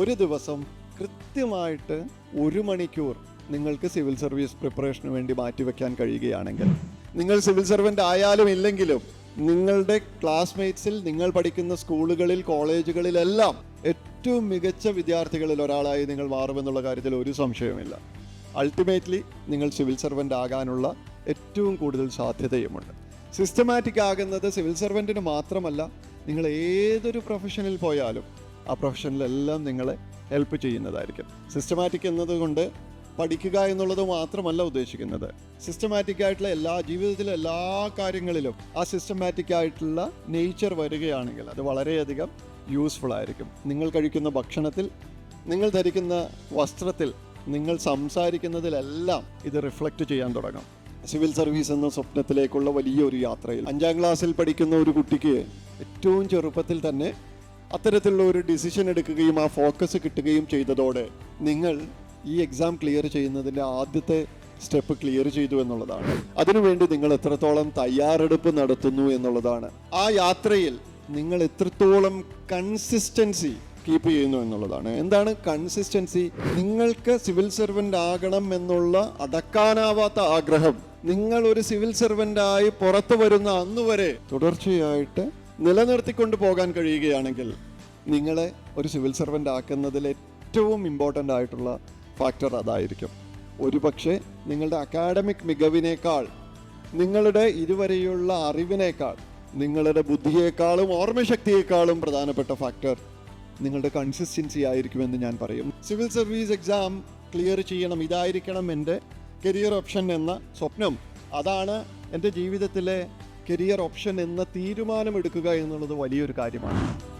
ഒരു ദിവസം കൃത്യമായിട്ട് ഒരു മണിക്കൂർ നിങ്ങൾക്ക് സിവിൽ സർവീസ് പ്രിപ്പറേഷന് വേണ്ടി മാറ്റിവെക്കാൻ കഴിയുകയാണെങ്കിൽ നിങ്ങൾ സിവിൽ സർവന്റ് ആയാലും ഇല്ലെങ്കിലും നിങ്ങളുടെ ക്ലാസ്മേറ്റ്സിൽ നിങ്ങൾ പഠിക്കുന്ന സ്കൂളുകളിൽ കോളേജുകളിലെല്ലാം ഏറ്റവും മികച്ച വിദ്യാർത്ഥികളിൽ ഒരാളായി നിങ്ങൾ മാറുമെന്നുള്ള കാര്യത്തിൽ ഒരു സംശയവുമില്ല. അൾട്ടിമേറ്റ്ലി നിങ്ങൾ സിവിൽ സർവന്റ് ആകാനുള്ള ഏറ്റവും കൂടുതൽ സാധ്യതയുമുണ്ട്. സിസ്റ്റമാറ്റിക് ആകുന്നത് സിവിൽ സർവന്റിന് മാത്രമല്ല നിങ്ങൾ ഏതൊരു പ്രൊഫഷനിൽ പോയാലും ആ പ്രൊഫഷനിലെല്ലാം നിങ്ങളെ ഹെൽപ്പ് ചെയ്യുന്നതായിരിക്കും. സിസ്റ്റമാറ്റിക് എന്നതുകൊണ്ട് പഠിക്കുക എന്നുള്ളത് മാത്രമല്ല ഉദ്ദേശിക്കുന്നത്. സിസ്റ്റമാറ്റിക് ആയിട്ടുള്ള എല്ലാ ജീവിതത്തിലെ എല്ലാ കാര്യങ്ങളിലും ആ സിസ്റ്റമാറ്റിക് ആയിട്ടുള്ള നേച്ചർ വരികയാണെങ്കിൽ അത് വളരെയധികം യൂസ്ഫുൾ ആയിരിക്കും. നിങ്ങൾ കഴിക്കുന്ന ഭക്ഷണത്തിൽ നിങ്ങൾ ധരിക്കുന്ന വസ്ത്രത്തിൽ നിങ്ങൾ സംസാരിക്കുന്നതിലെല്ലാം ഇത് റിഫ്ലക്റ്റ് ചെയ്യാൻ തുടങ്ങും. സിവിൽ സർവീസ് എന്ന സ്വപ്നത്തിലേക്കുള്ള വലിയൊരു യാത്രയിൽ അഞ്ചാം ക്ലാസ്സിൽ പഠിക്കുന്ന ഒരു കുട്ടിക്ക് ഏറ്റവും ചെറുപ്പത്തിൽ തന്നെ അത്തരത്തിലുള്ള ഒരു ഡിസിഷൻ എടുക്കുകയും ആ ഫോക്കസ് കിട്ടുകയും ചെയ്തതോടെ നിങ്ങൾ ഈ എക്സാം ക്ലിയർ ചെയ്യുന്നതിന്റെ ആദ്യത്തെ സ്റ്റെപ്പ് ക്ലിയർ ചെയ്തു എന്നുള്ളതാണ്. അതിനുവേണ്ടി നിങ്ങൾ എത്രത്തോളം തയ്യാറെടുപ്പ് നടത്തുന്നു എന്നുള്ളതാണ്. ആ യാത്രയിൽ നിങ്ങൾ എത്രത്തോളം കൺസിസ്റ്റൻസി കീപ്പ് ചെയ്യുന്നു എന്നുള്ളതാണ്. എന്താണ് കൺസിസ്റ്റൻസി നിങ്ങൾക്ക് സിവിൽ സർവന്റ് ആകണം എന്നുള്ള അടക്കാനാവാത്ത ആഗ്രഹം. നിങ്ങൾ ഒരു സിവിൽ സർവന്റായി പുറത്തു വരുന്ന അന്നുവരെ തുടർച്ചയായിട്ട് നിലനിർത്തിക്കൊണ്ട് പോകാൻ കഴിയുകയാണെങ്കിൽ നിങ്ങളെ ഒരു സിവിൽ സർവന്റ് ആക്കുന്നതിൽ ഏറ്റവും ഇമ്പോർട്ടന്റ് ആയിട്ടുള്ള ഫാക്ടർ അതായിരിക്കും. ഒരുപക്ഷെ നിങ്ങളുടെ അക്കാഡമിക് മികവിനേക്കാൾ നിങ്ങളുടെ ഇതുവരെയുള്ള അറിവിനേക്കാൾ നിങ്ങളുടെ ബുദ്ധിയേക്കാളും ഓർമ്മശക്തിയേക്കാളും പ്രധാനപ്പെട്ട ഫാക്ടർ നിങ്ങളുടെ കൺസിസ്റ്റൻസി ആയിരിക്കുമെന്ന് ഞാൻ പറയും. സിവിൽ സർവീസ് എക്സാം ക്ലിയർ ചെയ്യണം ഇതായിരിക്കണം എന്റെ കരിയർ ഓപ്ഷൻ എന്ന സ്വപ്നം. അതാണ് എന്റെ ജീവിതത്തിലെ കരിയർ ഓപ്ഷൻ എന്ന തീരുമാനമെടുക്കുക എന്നുള്ളത് വലിയൊരു കാര്യമാണ്.